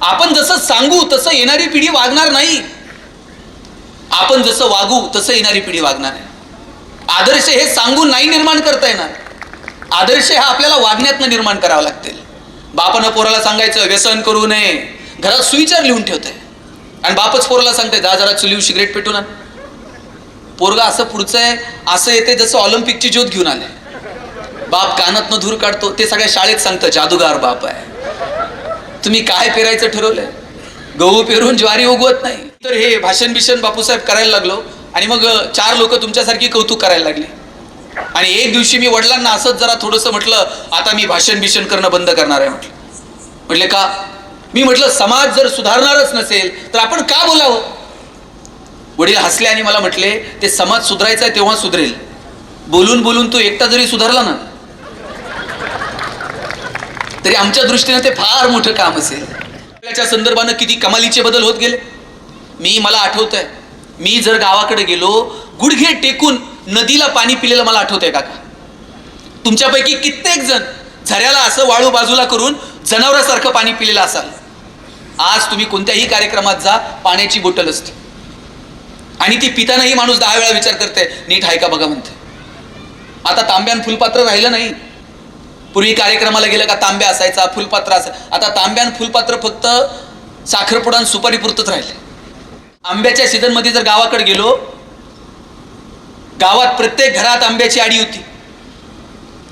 आपण जसं सांगू तसं येणारी पिढी वागणार नाही. आपण जसं वागू तसं येणारी पिढी वागणार आहे आदर्श हे सांगून नाही निर्माण करता येणार. आदर्श हा आपल्याला वागण्यातनं निर्माण करावा लागतील बापानं पोराला सांगायचं व्यसन करू नये. घरात सुविचार लिहून ठेवतंय. आणि बापच पोराला सांगते जा जरा चुलीव सिगरेट पेटून आण. पोरगा असं पुढचं आहे असं येते जसं ऑलिम्पिकची ज्योत घेऊन आले. बाप कानातनं धूर काढतो ते सगळ्या शाळेत सांगतं जादूगार बाप आहे. तुम्ही काय पेरायचं ठरवलंय? गहू पेरून ज्वारी उगवत नाही. तर हे भाषण बिषण बापूसाहेब करायला लागलो आणि मग चार लोक तुमच्यासारखी कौतुक करायला लागली. आणि एक दिवशी मी वडिलांना असंच जरा थोडंसं म्हटलं आता मी भाषण बिषण करणं बंद करणार आहे म्हटलं. म्हटले का? मी म्हटलं समाज जर सुधारणारच नसेल तर आपण का बोलावं? वडील हसले आणि मला म्हटले ते समाज सुधारायचा आहे तेव्हा सुधरेल. बोलून बोलून तू एकटा जरी सुधारला ना तरी आमच्या दृष्टीने ते फार मोठं काम असेल. त्याच्या संदर्भानं किती कमालीचे बदल होत गेले. मी मला आठवत आहे मी जर गावाकडे गेलो गुडघे टेकून नदीला पाणी पिलेलं मला आठवत आहे काका. तुमच्यापैकी कित्येक जण झऱ्याला असं वाळू बाजूला करून जनावरासारखं पाणी पिलेलं असाल. आज तुम्ही कोणत्याही कार्यक्रमात जा पाण्याची बोटल असते. आणि ती पितानाही माणूस दहा वेळा विचार करते नीट आहे का बघा म्हणते आता तांब्यान फुलपात्र राहिलं नाही. पूर्वी कार्यक्रमाला गेलं का तांब्या असायचा फुलपात्र असायचा. आता तांब्यान फुलपात्र फक्त साखरपुडा आणि सुपारी पुरतच राहिले. आंब्याच्या सीझनमध्ये जर गावाकडे गेलो गावात प्रत्येक घरात आंब्याची आडी होती.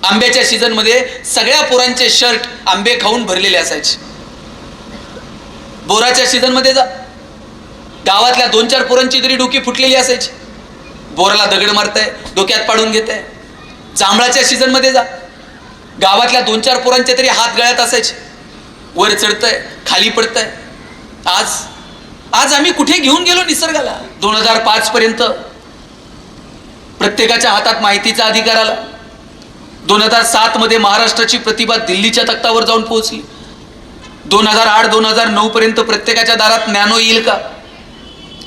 आंब्याच्या सीझनमध्ये सगळ्या पोरांचे शर्ट आंबे खाऊन भरलेले असायचे. बोराच्या सीझनमध्ये जा. गावातल्या दोन चार पोरांची तरी डोकी फुटलेली असायची. बोराला दगड मारताय डोक्यात पाडून घेत आहे जांभळाच्या सीझनमध्ये जा. गावातल्या दोन चार पोरांचे तरी हात गळ्यात असायचे. वर चढतंय खाली पडतंय. आज आज आम्ही कुठे घेऊन गेलो निसर्गाला? दोन हजार पाच पर्यंत प्रत्येकाच्या हातात माहितीचा अधिकार आला. दोन हजार सात मध्ये महाराष्ट्राची प्रतिभा दिल्लीच्या तख्तावर जाऊन पोहोचली. दोन हजार आठ दोन हजार नऊ पर्यंत प्रत्येकाच्या दारात नॅनो येईल का?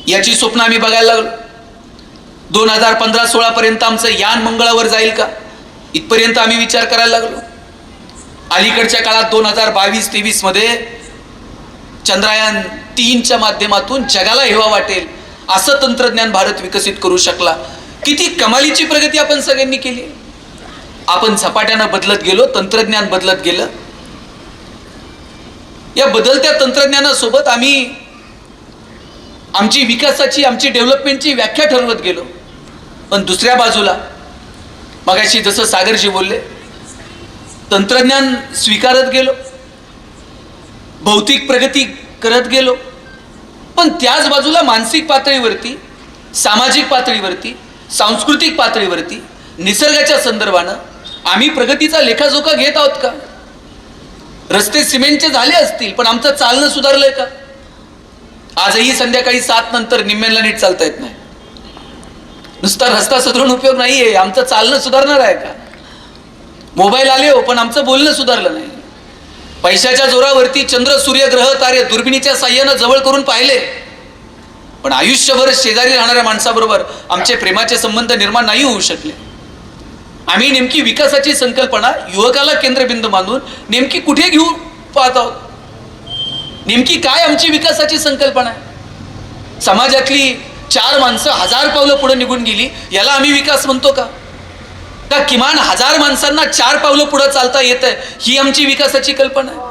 याची स्वप्न आम्ही बघायला लागलो. दोन हजार पंधरा सोळा पर्यंत आमचं यान मंगळावर जाईल का? इथपर्यंत आम्ही विचार करायला लागलो. अलीकडच्या काळात दोन हजार बावीस तेवीसमध्ये चंद्रयान तीनच्या माध्यमातून जगाला हेवा वाटेल असं तंत्रज्ञान भारत विकसित करू शकला. किती कमालीची प्रगती आपण सगळ्यांनी केली. आपण झपाट्यानं बदलत गेलो तंत्रज्ञान बदलत गेलं. या बदलत्या तंत्रज्ञानासोबत आम्ही आमची विकासाची आमची डेव्हलपमेंटची व्याख्या ठरवत गेलो. पण दुसऱ्या बाजूला मगाशी जसं सागरजी बोलले तंत्रज्ञान स्वीकारत गेलो भौतिक प्रगती करत गेलो पण त्याच बाजूला मानसिक पातळीवरती सामाजिक पातळीवरती सांस्कृतिक पातळीवरती निसर्गाच्या संदर्भानं आम्ही प्रगतीचा लेखाजोखा घेत आहोत का? रस्ते सिमेंटचे झाले असतील पण आमचं चालणं सुधारलंय का? आजही संध्याकाळी सात नंतर निम्म्यांना नीट चालता येत नाही. नुसता रस्ता सुधारून उपयोग नाहीये. आमचं चालणं सुधारणार आहे का? मोबाईल आले हो पण आमचं बोलणं सुधारलं नाही. पैशाच्या जोरावरती चंद्र सूर्य ग्रह तारे दुर्बिणीच्या साह्यानं जवळ करून पाहिले. पण आयुष्यभर शेजारी राहणाऱ्या माणसाबरोबर आमचे प्रेमाचे संबंध निर्माण नाही होऊ शकले. आम्ही नेमकी विकासाची संकल्पना युवकाला केंद्रबिंदू मानून नेमकी कुठे घेऊ पाहत आहोत? नेमकी काय आमची विकासाची संकल्पना आहे? समाजातली चार माणसं हजार पावलं पुढे निघून गेली. याला आम्ही विकास म्हणतो का? का किमान हजार माणसांना चार पावलं पुढे चालता येत आहे? ही आमची विकासाची कल्पना आहे.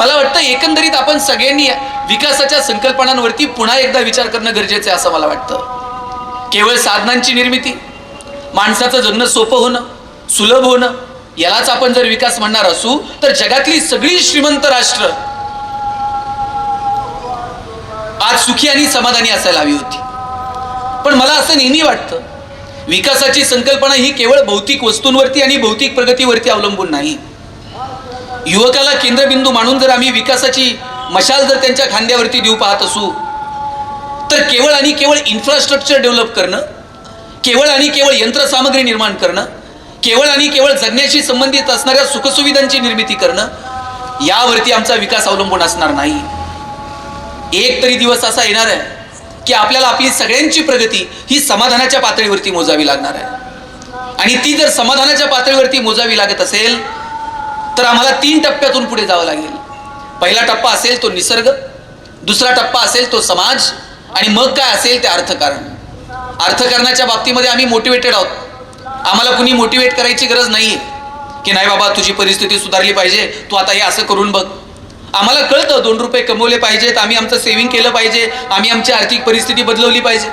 मला वाटतं एकंदरीत आपण सगळ्यांनी विकासाच्या संकल्पनांवरती पुन्हा एकदा विचार करणं गरजेचं आहे असं मला वाटतं. केवळ साधनांची निर्मिती माणसाचं जगणं सोपं होणं सुलभ होणं यालाच आपण जर विकास म्हणणार असू तर जगातली सगळी श्रीमंत राष्ट्र आज सुखी आणि समाधानी असायला हवी होती. पण मला असं नेहमी वाटतं विकासाची संकल्पना ही केवळ भौतिक वस्तूंवरती आणि भौतिक प्रगतीवरती अवलंबून नाही. युवकाला केंद्रबिंदू मानून जर आम्ही विकासाची मशाल जर त्यांच्या खांद्यावरती देऊ पाहत असू तर केवळ आणि केवळ इन्फ्रास्ट्रक्चर डेव्हलप करणं केवळ आणि केवळ यंत्रसामग्री निर्माण करणं केवळ आणि केवळ जगण्याशी संबंधित असणाऱ्या सुखसुविधांची निर्मिती करणं यावरती आमचा विकास अवलंबून असणार नाही. एक तरी दिवस असा येणार आहे की आपल्याला आपली सगळ्यांची प्रगती ही समाधानाच्या पातळीवरती मोजावी लागणार आहे. आणि ती जर समाधानाच्या पातळीवरती मोजावी लागत असेल तर आम्हाला तीन टप्प्यातून पुढे जावं लागेल. पहिला टप्पा असेल तो निसर्ग दुसरा टप्पा असेल तो समाज आणि मग काय असेल ते अर्थकारण. अर्थकारणाच्या बाबतीमध्ये आम्ही मोटिवेटेड आहोत. आम्हाला कुणी मोटिवेट करायची गरज नाही की नाही बाबा तुझी परिस्थिती सुधारली पाहिजे तू आता हे असं करून बघ. आम्हाला कळतं दोन रुपये कमवले पाहिजेत आम्ही आमचं सेव्हिंग केलं पाहिजे आम्ही आमची आर्थिक परिस्थिती बदलवली पाहिजे.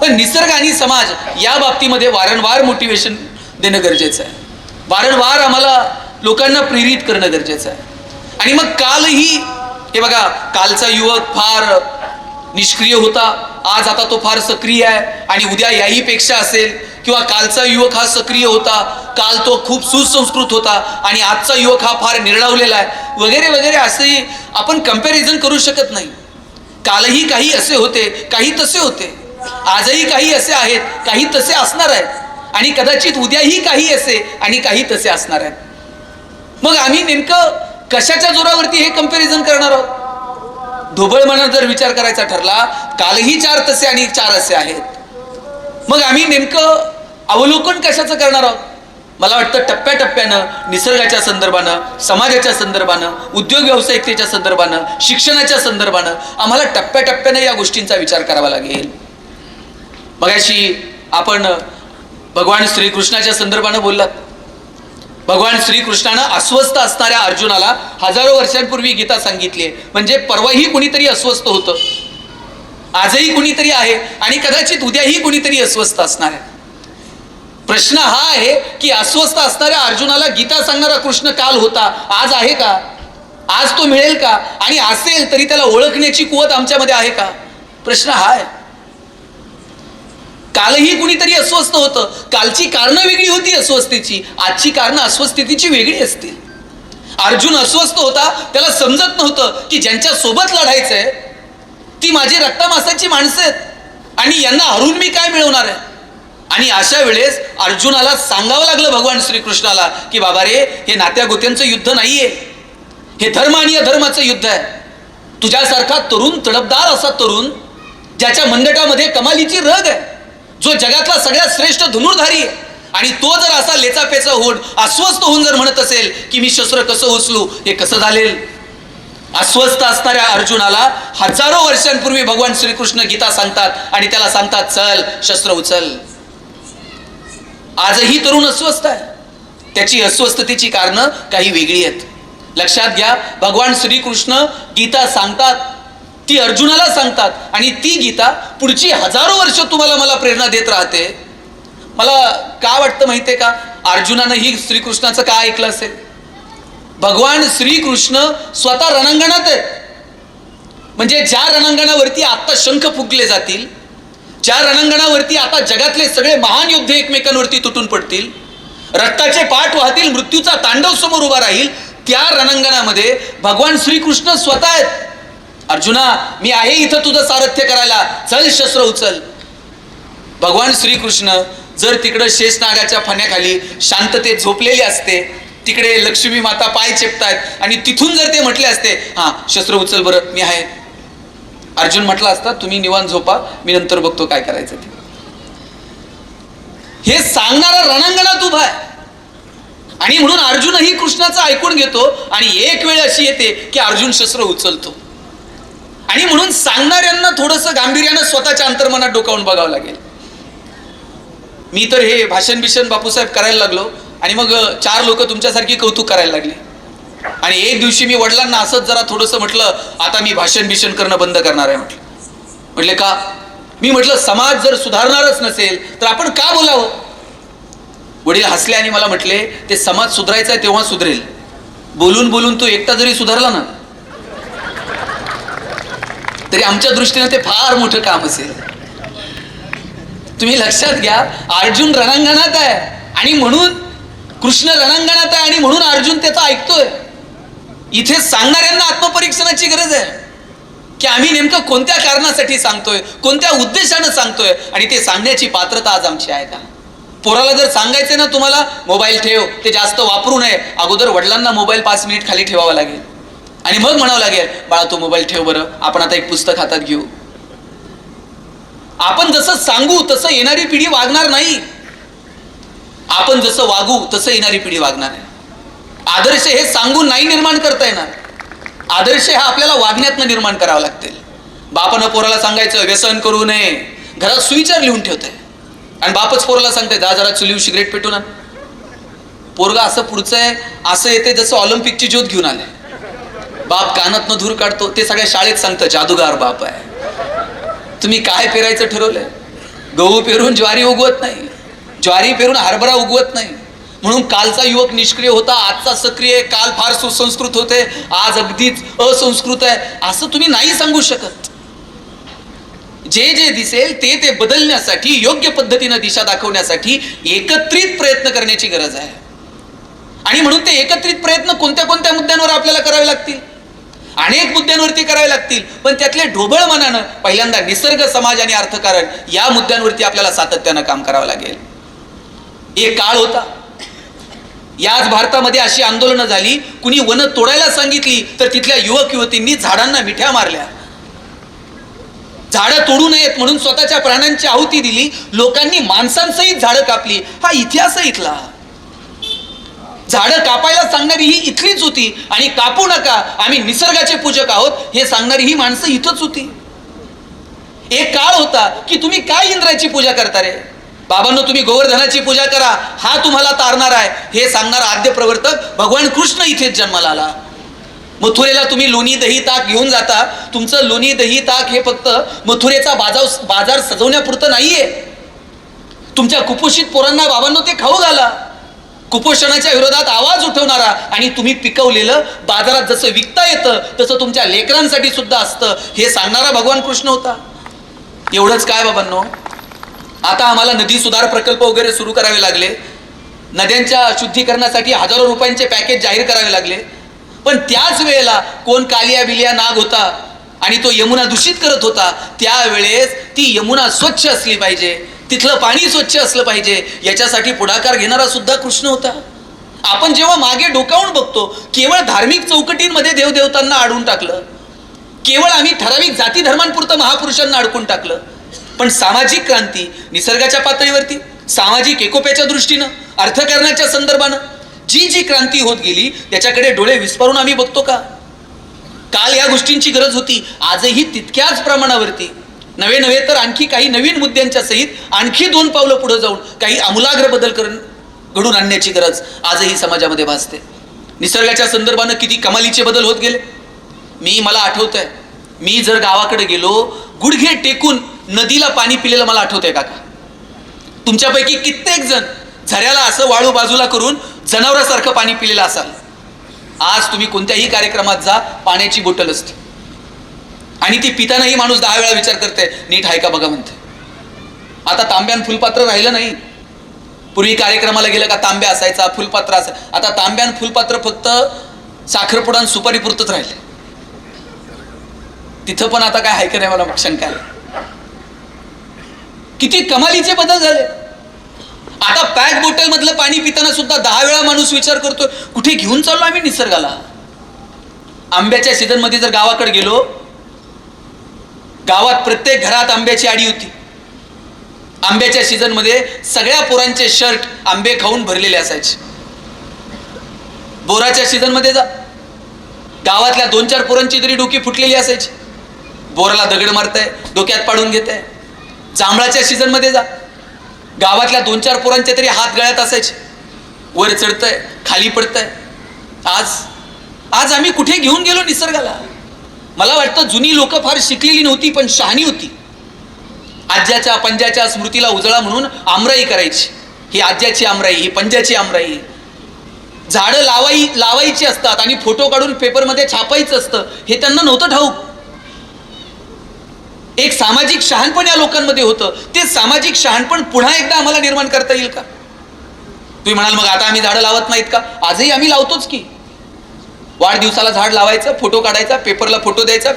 पण निसर्ग आणि समाज या बाबतीमध्ये वारंवार मोटिवेशन देणं गरजेचं आहे. वारंवार आम्हाला लोकांना प्रेरित करणं गरजेचं आहे. आणि मग कालही हे बघा कालचा युवक फार निष्क्रिय होता. आज आता तो फार सक्रिय आहे आणि उद्या याही पेक्षा असेल किंवा कालचा युवक हा सक्रिय होता काल तो खूप सुसंस्कृत होता आणि आजचा युवक हा फार निर्डावलेला आहे वगैरे वगैरे असंही आपण कंपॅरिझन करू शकत नाही. कालही काही असे होते काही तसे होते. आजही काही असे आहेत काही तसे असणार आहेत. आणि कदाचित उद्याही काही असे आणि काही तसे असणार आहेत. मग आम्ही नेमकं कशाच्या जोरावरती हे कंपॅरिझन करणार आहोत? ढोबळ जर विचार करायचा ठरला कालही चार तसे आणि चार असे आहेत. मग आम्ही नेमकं अवलोकन कशाचं करणार आहोत? मला वाटतं टप्प्याटप्प्यानं निसर्गाच्या संदर्भानं समाजाच्या संदर्भानं उद्योग व्यावसायिकतेच्या संदर्भानं शिक्षणाच्या संदर्भानं आम्हाला टप्प्याटप्प्यानं या गोष्टींचा विचार करावा लागेल. मगाशी आपण भगवान श्रीकृष्णाच्या संदर्भानं बोललात. भगवान श्रीकृष्णानं अस्वस्थ असणाऱ्या अर्जुनाला हजारो वर्षांपूर्वी गीता सांगितली आहे. म्हणजे परवाही कुणीतरी अस्वस्थ होतं. आजही कुणीतरी आहे आणि कदाचित उद्याही कुणीतरी अस्वस्थ असणार आहे. प्रश्न हा आहे की अस्वस्थ असणाऱ्या अर्जुनाला गीता सांगणारा कृष्ण काल होता आज आहे का? आज तो मिळेल का? आणि असेल तरी त्याला ओळखण्याची कुवत आमच्यामध्ये आहे का? प्रश्न हा आहे. कालही कुणीतरी अस्वस्थ होतं. कालची कारणं वेगळी होती अस्वस्थतेची. आजची कारणं अस्वस्थतेची वेगळी असतील. अर्जुन अस्वस्थ होता त्याला समजत नव्हतं की ज्यांच्या सोबत लढायचंय ती माझी रक्तामासाची माणसं आहेत. आणि यांना हरून मी काय मिळवणार आहे? आणि अशा वेळेस अर्जुनाला सांगावं लागलं भगवान श्रीकृष्णाला की बाबा रे हे नात्या गोत्यांचं युद्ध नाहीये. हे धर्म आणि अधर्माचं युद्ध आहे. तुझ्यासारखा तरुण तडपदार असा तरुण ज्याच्या मंडटामध्ये कमालीची रग आहे. जो जगातला सगळ्यात श्रेष्ठ धनुर्धारी आहे. आणि तो जर असा लेचापेचा होऊन अस्वस्थ होऊन जर म्हणत असेल की मी शस्त्र कसं उचलू हे कसं झालेल? अस्वस्थ असणाऱ्या अर्जुनाला हजारो वर्षांपूर्वी भगवान श्रीकृष्ण गीता सांगतात आणि त्याला सांगतात चल शस्त्र उचल. आजही तरुण अस्वस्थ आहे. त्याची अस्वस्थतेची कारणं काही वेगळी आहेत. लक्षात घ्या भगवान श्रीकृष्ण गीता सांगतात ती अर्जुनाला सांगतात आणि ती गीता पुढची हजारो वर्ष तुम्हाला मला प्रेरणा देत राहते. मला का वाटतं माहितीये का? अर्जुनानं ही श्रीकृष्णाचं का ऐकलं असेल? भगवान श्रीकृष्ण स्वतः रणांगणात आहेत. म्हणजे ज्या रणांगणावरती आता शंख फुगले जातील ज्या रणांगणावरती आता जगातले सगळे महान युद्ध एकमेकांवरती तुटून पडतील रक्ताचे पाठ वाहतील मृत्यूचा तांडव समोर उभा राहील त्या रणांगणामध्ये भगवान श्रीकृष्ण स्वतः आहेत. अर्जुना मी आहे इथं तुझं सारथ्य करायला. चल शस्त्र उचल. भगवान श्रीकृष्ण जर तिकडं शेषनागाच्या फण्याखाली शांततेत झोपलेली असते तिकडे लक्ष्मी माता पाय चेपतायत आणि तिथून जर ते म्हटले असते हा शस्त्र उचल बरं मी आहे. अर्जुन म्हटला असता तुम्ही निवांत झोपा मी नंतर बघतो काय करायचं ते. हे सांगणारा रणांगणात उभा आहे. आणि म्हणून अर्जुनही कृष्णाचं ऐकून घेतो आणि एक वेळ अशी येते की अर्जुन शस्त्र उचलतो. आणि म्हणून सांगणाऱ्यांना थोडंसं गांभीर्यानं स्वतःच्या अंतर्मनात डोकावून बघावं लागेल. मी तर हे भाषण भीषण बापूसाहेब करायला लागलो आणि मग चार लोक तुमच्यासारखी कौतुक करायला लागले. आणि एक दिवशी मी वडिलांना असंच जरा थोडंसं म्हटलं आता मी भाषण भीषण करणं बंद करणार आहे म्हटलं. म्हटले का? मी म्हटलं समाज जर सुधारणारच नसेल तर आपण का बोलावं? वडील हसले आणि मला म्हटले ते समाज सुधारायचा आहे तेव्हा सुधरेल. बोलून बोलून तो एकटा जरी सुधारला ना तरी आमच्या दृष्टीने ते फार मोठं काम असेल. तुम्ही लक्षात घ्या अर्जुन रणांगणात आहे आणि म्हणून कृष्ण रणांगणात आहे आणि म्हणून अर्जुन त्याचा ऐकतोय. इथे सांगणाऱ्यांना आत्मपरीक्षणाची गरज आहे. की आम्ही नेमकं कोणत्या कारणासाठी सांगतोय कोणत्या उद्देशानं सांगतोय आणि ते सांगण्याची पात्रता आज आमची आहे का? पोराला जर सांगायचंय ना तुम्हाला मोबाईल ठेव ते जास्त वापरू नये. अगोदर वडिलांना मोबाईल पाच मिनिट खाली ठेवावा लागेल. आणि मग म्हणावं लागेल बाळा तो मोबाईल ठेव बरं. आपण आता एक पुस्तक हातात घेऊ. आपण जसं सांगू तसं येणारी पिढी वागणार नाही. आपण जसं वागू तसं येणारी पिढी वागणार आहे आदर्श हे सांगून नाही निर्माण करता येणार. आदर्श हा आपल्याला वागण्यातनं निर्माण करावा लागतील बापानं पोराला सांगायचं व्यसन करू नये. घरात सुविचार लिहून ठेवते आणि बापच पोराला सांगते जा जरा चुलीव सिगरेट पेटून आण. पोरगा असं पुढचं आहे असं येते जसं ऑलिम्पिकची ज्योत घेऊन आले बाप कानातनं धूर काढतो ते सगळ्या शाळेत सांगतं जादूगार बाप आहे. तुम्ही काय पेरायचं ठरवलंय? गहू पेरून ज्वारी उगवत नाही. ज्वारी पेरून हरभरा उगवत नाही. म्हणून कालचा युवक निष्क्रिय होता आजचा सक्रिय आहे, काल फार सुसंस्कृत होते आज अगदीच असंस्कृत आहे. असं तुम्ही नाही सांगू शकत. जे जे दिसेल ते ते बदलण्यासाठी योग्य पद्धतीनं दिशा दाखवण्यासाठी एकत्रित प्रयत्न करण्याची गरज आहे. आणि म्हणून ते एकत्रित प्रयत्न कोणत्या कोणत्या मुद्द्यांवर आपल्याला करावे लागतील? अनेक मुद्द्यांवरती करावे लागतील. पण त्यातले ढोबळ मनानं पहिल्यांदा निसर्ग समाज आणि अर्थकारण या मुद्द्यांवरती आपल्याला सातत्यानं काम करावं लागेल. एक काळ होता. याच भारतामध्ये अशी आंदोलनं झाली कुणी वन तोडायला सांगितली तर तिथल्या युवक युवतींनी झाडांना मिठ्या मारल्या. झाडं तोडू नयेत म्हणून स्वतःच्या प्राणांची आहुती दिली लोकांनी माणसांसहित झाडं कापली. हा इतिहास इथला. झाडं कापायला सांगणारी ही इथलीच होती. आणि कापू नका आम्ही निसर्गाचे पूजक आहोत. हे सांगणारी ही माणसं इथंच होती. एक काळ होता की तुम्ही काय इंद्राची पूजा करता रे? बाबांनो तुम्ही गोवर्धनाची पूजा करा. हा तुम्हाला तारणार आहे. हे सांगणारा आद्य प्रवर्तक भगवान कृष्ण इथेच जन्माला आला. मथुरेला तुम्ही लोणी दही ताक घेऊन जाता. तुमचं लोणी दही ताक हे फक्त मथुरेचा बाजार बाजार सजवण्यापुरतं नाहीये. तुमच्या कुपोषित पोरांना बाबांनो ते खाऊ घाला. कुपोषणाच्या विरोधात आवाज उठवणारा आणि तुम्ही पिकवलेलं बाजारात जसं विकता येतं तसं तुमच्या लेकरांसाठी सुद्धा असतं. हे सांगणारा भगवान कृष्ण होता. एवढंच काय बाबांनो? आता आम्हाला नदी सुधार प्रकल्प वगैरे सुरू करावे लागले. नद्यांच्या शुद्धीकरणासाठी हजारो रुपयांचे पॅकेज जाहीर करावे लागले. पण त्याच वेळेला कोण कालिया बिलिया नाग होता आणि तो यमुना दूषित करत होता त्यावेळेस ती यमुना स्वच्छ असली पाहिजे. तिथलं पाणी स्वच्छ असलं पाहिजे. याच्यासाठी पुढाकार घेणारा सुद्धा कृष्ण होता. आपण जेव्हा मागे डोकावून बघतो केवळ धार्मिक चौकटींमध्ये देवदेवतांना अडवून टाकलं. केवळ आम्ही ठराविक जाती धर्मांपुरतं महापुरुषांना अडकून टाकलं. पण सामाजिक क्रांती निसर्गाच्या पातळीवरती सामाजिक एकोप्याच्या दृष्टीनं अर्थकारणाच्या संदर्भानं जी जी क्रांती होत गेली त्याच्याकडे डोळे विस्पारून आम्ही बघतो का? काल या गोष्टींची गरज होती आजही तितक्याच प्रमाणावरती. नवे नवे तर आणखी काही नवीन मुद्द्यांच्या सहित आणखी दोन पावलं पुढे जाऊन काही आमूलाग्र बदल करून घडून आणण्याची गरज आजही समाजामध्ये भासते. निसर्गाच्या संदर्भानं किती कमालीचे बदल होत गेले. मी मला आठवत आहे मी जर गावाकडे गेलो गुडघे टेकून नदीला पाणी पिलेलं मला आठवत आहे काका. तुमच्यापैकी कित्येक जण झऱ्याला असं वाळू बाजूला करून जनावरासारखं पाणी पिलेलं असाल. आज तुम्ही कोणत्याही कार्यक्रमात जा पाण्याची बोटल असते. आणि ती पितानाही माणूस दहा वेळा विचार करते नीट आहे का बघा म्हणते. आता तांब्यान फुलपात्र राहिलं नाही. पूर्वी कार्यक्रमाला गेलं का तांब्या असायचा फुलपात्र असायचा आता तांब्यान फुलपात्र फक्त साखरपुडा आणि सुपारी पुरतच राहिले. तिथं पण आता काय हायक नाही मला शंका आहे. किती कमालीचे बदल झाले. आता पॅक बॉटल मधलं पाणी पिताना सुद्धा दहा वेळा माणूस विचार करतो कुठे घेऊन चाललो आम्ही निसर्गाला? आंब्याच्या सीझनमध्ये जर गावाकडे गेलो गावात प्रत्येक घरात आंब्याची आडी होती. आंब्याच्या सीझनमध्ये सगळ्या पोरांचे शर्ट आंबे खाऊन भरलेले असायचे. बोराच्या सीझनमध्ये जा. गावातल्या दोन चार पोरांची तरी डोकी फुटलेली असायची. बोराला दगड मारताय डोक्यात पाडून घेत आहे जांभळाच्या सीझनमध्ये जा. गावातल्या दोन चार पोरांचे तरी हात गळ्यात असायचे. वर चढतंय खाली पडतंय. आज आज आम्ही कुठे घेऊन गेलो निसर्गाला? मला वाटतं जुनी लोक फार शिकलेली नव्हती पण शहाणी होती. आज्याच्या पंजाच्या स्मृतीला उजळा म्हणून आमराई करायची. ही आज्याची आमराई ही पंजाची आमराई. झाडं लावाई लावायची असतात आणि फोटो काढून पेपरमध्ये छापायचं असतं. हे त्यांना नव्हतं ठाऊक. एक सामाजिक शहाणपण या लोकांमध्ये होतं. ते सामाजिक शहाणपण पुन्हा एकदा आम्हाला निर्माण करता येईल का? तुम्ही म्हणाल मग आता आम्ही झाडं लावत नाहीत का? आजही आम्ही लावतोच की. वाढदिवसाला झाड लावायचं फोटो काढायचा पेपरला फोटो द्यायचा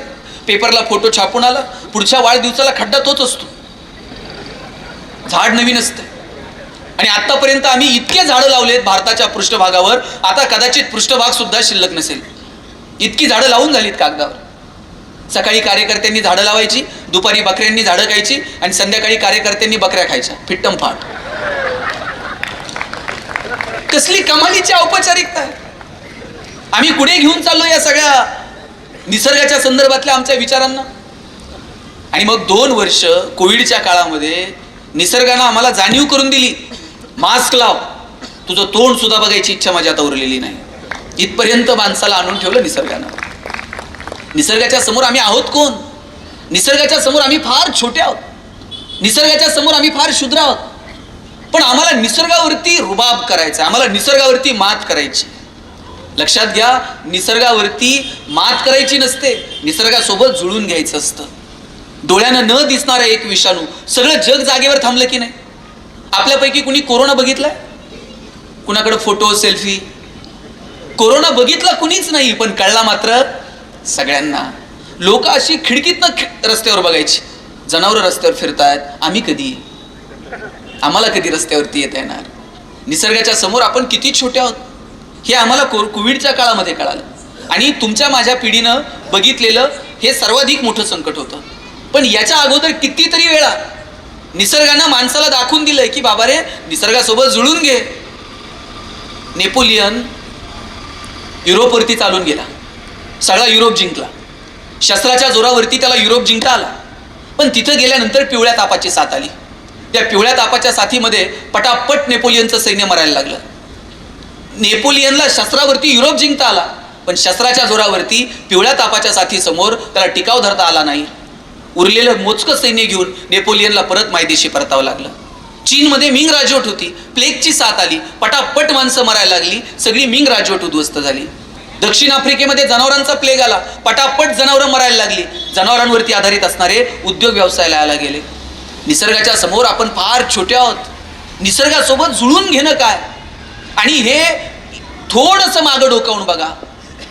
पेपरला फोटो छापून आला पुढच्या वाढदिवसाला खड्डा तोच असतो. झाड नवीन असतं. आणि आतापर्यंत आम्ही इतके झाडं लावलेत भारताच्या पृष्ठभागावर आता कदाचित पृष्ठभाग सुद्धा शिल्लक नसेल. इतकी झाडं लावून झालीत कागदावर. सकाळी कार्यकर्त्यांनी झाडं लावायची दुपारी बकऱ्यांनी झाडं खायची आणि संध्याकाळी कार्यकर्त्यांनी बकऱ्या खायच्या. फिट्टम फाट. कसली कमालीची औपचारिकता आहे. आम्ही कुठे घेऊन चाललो या सगळ्या निसर्गाच्या संदर्भातल्या आमच्या विचारांना? आणि मग दोन वर्ष कोविडच्या काळामध्ये निसर्गानं आम्हाला जाणीव करून दिली. मास्क लाव. तुझं तोंड सुद्धा बघायची इच्छा माझ्या आता उरलेली नाही. इथपर्यंत माणसाला आणून ठेवलं निसर्गानं. निसर्गाच्या समोर आम्ही आहोत कोण? निसर्गाच्या समोर आम्ही फार छोटे आहोत. निसर्गाच्या समोर आम्ही फार शुद्र आहोत. पण आम्हाला निसर्गावरती रुबाब करायचा आम्हाला निसर्गावरती मात करायची लक्षात घ्या निसर्गावरती मात करायची नसते. निसर्गासोबत जुळून घ्यायचं असतं. डोळ्यानं न दिसणारा एक विषाणू सगळं जग जागेवर थांबलं की नाही? आपल्यापैकी कुणी कोरोना बघितलाय? कुणाकडे फोटो सेल्फी? कोरोना बघितला कुणीच नाही पण कळला मात्र सगळ्यांना. लोक अशी खिडकीतनं रस्त्यावर बघायची. जनावरं रस्त्यावर फिरतायत. आम्ही कधी? आम्हाला कधी रस्त्यावरती येता येणार? निसर्गाच्या समोर आपण किती छोटे आहोत? हे आम्हाला को कोविडच्या काळामध्ये कळालं. आणि तुमच्या माझ्या पिढीनं बघितलेलं हे सर्वाधिक मोठं संकट होतं. पण याच्या अगोदर कितीतरी वेळा निसर्गानं माणसाला दाखवून दिलंय की बाबा रे निसर्गासोबत जुळून घे. नेपोलियन युरोपवरती चालून गेला. सगळा युरोप जिंकला. शस्त्राच्या जोरावरती त्याला युरोप जिंकता आला. पण तिथं गेल्यानंतर पिवळ्या तापाची साथ आली. त्या पिवळ्या तापाच्या साथीमध्ये पटापट नेपोलियनचं सैन्य मरायला लागलं. नेपोलियनला शस्त्रावरती युरोप जिंकता आला पण शस्त्राच्या जोरावरती पिवळ्या तापाच्या साथीसमोर त्याला टिकाव धरता आला नाही. उरलेलं मोजकं सैन्य घेऊन नेपोलियनला परत मायदेशी परतावं लागलं. चीनमध्ये मिंग राजवट होती. प्लेगची साथ आली. पटापट माणसं मरायला लागली. सगळी मिंग राजवट उद्ध्वस्त झाली. दक्षिण आफ्रिकेमध्ये जनावरांचा प्लेग आला. पटापट जनावरं मरायला लागली. जनावरांवरती आधारित असणारे उद्योग व्यवसायाला आला गेले. निसर्गाच्या समोर आपण फार छोटे आहोत. निसर्गासोबत जुळून घेणं काय? आणि हे थोडंसं मागं डोकावून बघा.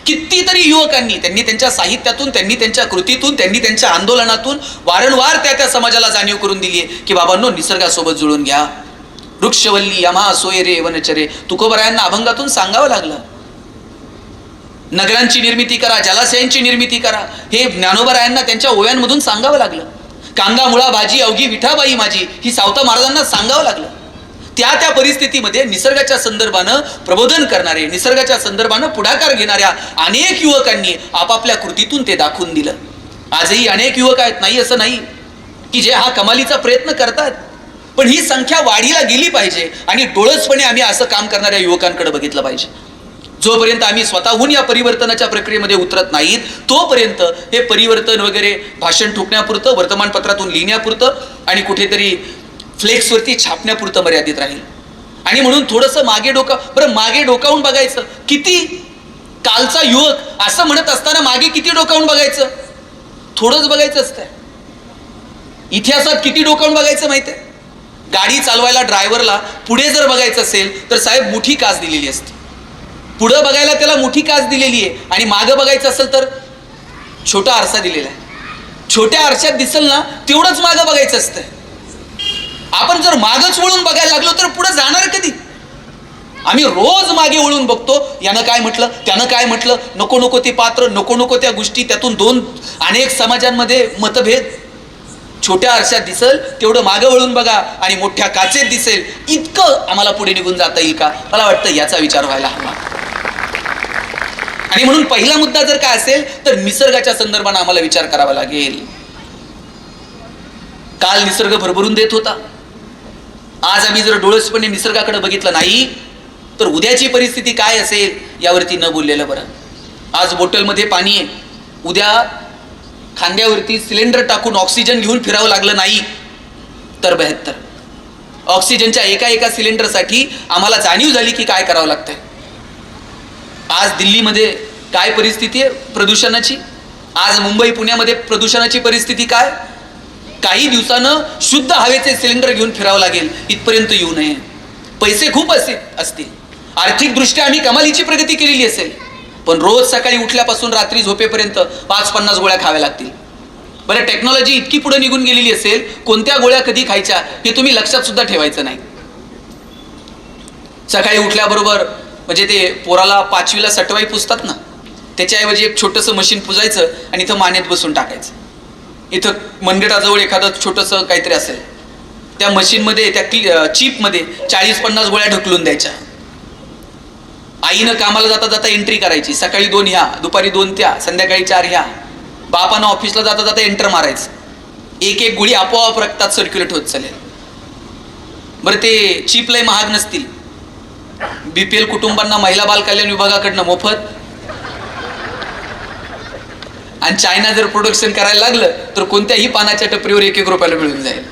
कितीतरी युवकांनी त्यांनी त्यांच्या साहित्यातून त्यांनी त्यांच्या कृतीतून त्यांनी त्यांच्या आंदोलनातून वारंवार त्या त्या समाजाला जाणीव करून दिली आहे की बाबांनो निसर्गासोबत जुळून घ्या. वृक्षवल्ली यमा सोयरे वनचरे तुकोबरायांना अभंगातून सांगावं लागलं. नगरांची निर्मिती करा जलाशयांची निर्मिती करा हे ज्ञानोबरायांना त्यांच्या ओव्यांमधून सांगावं लागलं. कांदा मुळा भाजी अवघी विठाबाई माझी ही सावता महाराजांना सांगावं लागलं. त्या त्या परिस्थितीमध्ये निसर्गाच्या संदर्भानं प्रबोधन करणारे निसर्गाच्या संदर्भानं पुढाकार घेणाऱ्या अनेक युवकांनी आपापल्या कृतीतून ते दाखवून दिलं. आजही अनेक युवक आहेत नाही असं नाही की जे हा कमालीचा प्रयत्न करतात पण ही संख्या वाढीला गेली पाहिजे आणि डोळसपणे आम्ही असं काम करणाऱ्या युवकांकडे बघितलं पाहिजे. जोपर्यंत आम्ही स्वतःहून या परिवर्तनाच्या प्रक्रियेमध्ये उतरत नाहीत तोपर्यंत हे परिवर्तन वगैरे भाषण ठोकण्यापुरतं वर्तमानपत्रातून लिहिण्यापुरतं आणि कुठेतरी फ्लेक्सवरती छापण्यापुरतं मर्यादित राहील. आणि म्हणून थोडंसं मागे डोका बरं मागे डोकावून बघायचं. किती कालचा युवक असं म्हणत असताना मागे किती डोकावून बघायचं? थोडंच बघायचं असतं इतिहासात किती डोकावून बघायचं माहिती आहे गाडी चालवायला ड्रायव्हरला पुढे जर बघायचं असेल तर साहेब मोठी कास दिलेली असते. पुढं बघायला त्याला मोठी काच दिलेली आहे आणि मागं बघायचं असेल तर छोटा आरसा दिलेला आहे. छोट्या आरशात दिसल ना तेवढंच मागं बघायचं असतं आपण जर मागच वळून बघायला लागलो तर पुढे जाणार कधी? आम्ही रोज मागे वळून बघतो यानं काय म्हटलं त्यानं काय म्हटलं नको नको ते पात्र नको नको त्या गोष्टी त्यातून दोन अनेक समाजांमध्ये मतभेद. छोट्या आरशात दिसल तेवढं मागं वळून बघा आणि मोठ्या काचेत दिसेल. इतकं आम्हाला पुढे निघून जाता येईल का? मला वाटतं याचा विचार व्हायला हवा. आणि म्हणून पहिला मुद्दा जर काय असेल तर निसर्गाच्या संदर्भानं आम्हाला विचार करावा लागेल. काल निसर्ग भरभरून देत होता. आज आम्ही जर डोळसपणे निसर्गाकडे बघितलं नाही तर उद्याची परिस्थिती काय असेल यावरती न बोललेलं बरं. आज बॉटलमध्ये पाणी आहे. उद्या खांद्यावरती सिलेंडर टाकून ऑक्सिजन घेऊन फिरावं लागलं नाही तर बेहत्तर. ऑक्सिजनच्या एका एका सिलेंडरसाठी आम्हाला जाणीव झाली की काय करावं लागतंय. आज दिल्लीमध्ये काय परिस्थिती आहे? प्रदूषणाची. आज मुंबई पुण्यामध्ये प्रदूषणाची परिस्थिती काय? काही दिवसानं शुद्ध हवेचे सिलेंडर घेऊन फिरावं लागेल. इथपर्यंत येऊ नये. पैसे खूप असे असतील. आर्थिकदृष्ट्या आम्ही कमालीची प्रगती केलेली असेल. पण रोज सकाळी उठल्यापासून रात्री झोपेपर्यंत पाच पन्नास गोळ्या खाव्या लागतील. बरं टेक्नॉलॉजी इतकी पुढे निघून गेलेली असेल कोणत्या गोळ्या कधी खायच्या हे तुम्ही लक्षात सुद्धा ठेवायचं नाही. सकाळी उठल्याबरोबर म्हणजे ते पोराला पाचवीला सटवाई पुसतात ना त्याच्याऐवजी एक छोटंसं मशीन पुजायचं आणि इथं मानेत बसून टाकायचं. इथं मंदिराजवळ एखादं छोटंसं काहीतरी असेल. त्या मशीनमध्ये त्या क्लि चिपमध्ये चाळीस पन्नास गोळ्या ढकलून द्यायच्या. आईनं कामाला जाता जाता एंट्री करायची. सकाळी दोन ह्या दुपारी दोन त्या संध्याकाळी चार ह्या. बापानं ऑफिसला जाता जाता एंटर मारायचं. एक एक गोळी आपोआप रक्तात सर्क्युलेट होत चालेल बरं ते चीप लय महाग नसतील. बीपीएल कुटुंबांना महिला बाल कल्याण विभागाकडनं मोफत आणि चायना जर प्रोडक्शन करायला लागलं तर कोणत्याही पानाच्या टपरीवर एक एक रुपयाला मिळून जाईल.